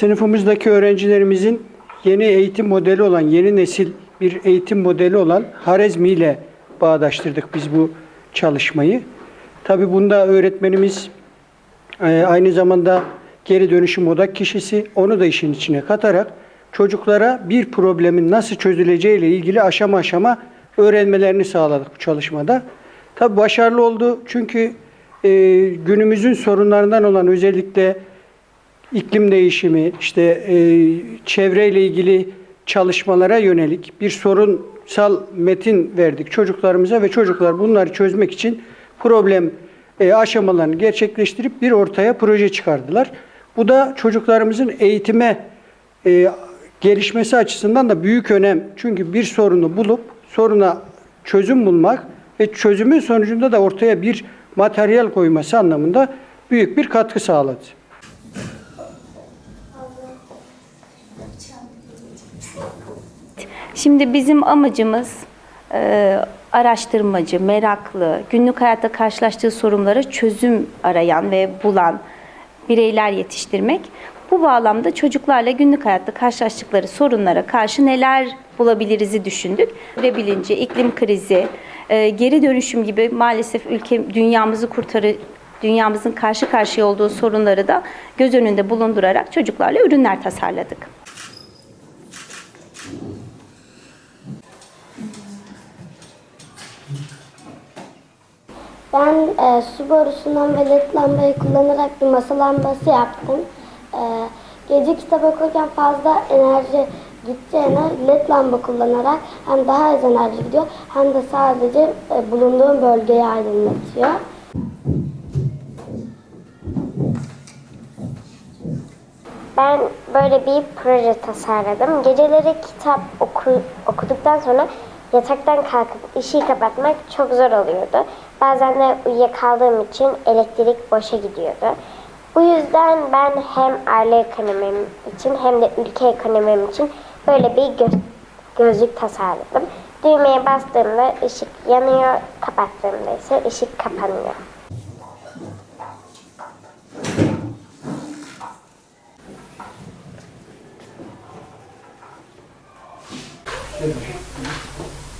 Sınıfımızdaki öğrencilerimizin yeni eğitim modeli olan, yeni nesil bir eğitim modeli olan Harezmi ile bağdaştırdık biz bu çalışmayı. Tabi bunda öğretmenimiz e, aynı zamanda geri dönüşüm odak kişisi. Onu da işin içine katarak çocuklara bir problemin nasıl çözüleceği ile ilgili aşama aşama öğrenmelerini sağladık bu çalışmada. Tabi başarılı oldu çünkü e, günümüzün sorunlarından olan özellikle iklim değişimi, işte e, çevreyle ilgili çalışmalara yönelik bir sorunsal metin verdik çocuklarımıza ve çocuklar bunları çözmek için problem e, aşamalarını gerçekleştirip bir ortaya proje çıkardılar. Bu da çocuklarımızın eğitime e, gelişmesi açısından da büyük önem. Çünkü bir sorunu bulup soruna çözüm bulmak ve çözümün sonucunda da ortaya bir materyal koyması anlamında büyük bir katkı sağladı. Şimdi bizim amacımız e, araştırmacı, meraklı, günlük hayatta karşılaştığı sorunlara çözüm arayan ve bulan bireyler yetiştirmek. Bu bağlamda çocuklarla günlük hayatta karşılaştıkları sorunlara karşı neler bulabiliriz'i düşündük. Çevre bilinci, iklim krizi, e, geri dönüşüm gibi maalesef ülke dünyamızı kurtarı dünyamızın karşı karşıya olduğu sorunları da göz önünde bulundurarak çocuklarla ürünler tasarladık. Ben e, su borusundan ve led lambayı kullanarak bir masa lambası yaptım. E, gece kitap okurken fazla enerji gideceğine led lamba kullanarak hem daha az enerji gidiyor hem de sadece e, bulunduğum bölgeyi aydınlatıyor. Ben böyle bir proje tasarladım. Geceleri kitap oku, okuduktan sonra yataktan kalkıp ışığı kapatmak çok zor oluyordu. Bazen de uyuyakaldığım için elektrik boşa gidiyordu. Bu yüzden ben hem aile ekonomim için hem de ülke ekonomim için böyle bir gö- gözlük tasarladım. Düğmeye bastığımda ışık yanıyor, kapattığımda ise ışık kapanıyor. でもね。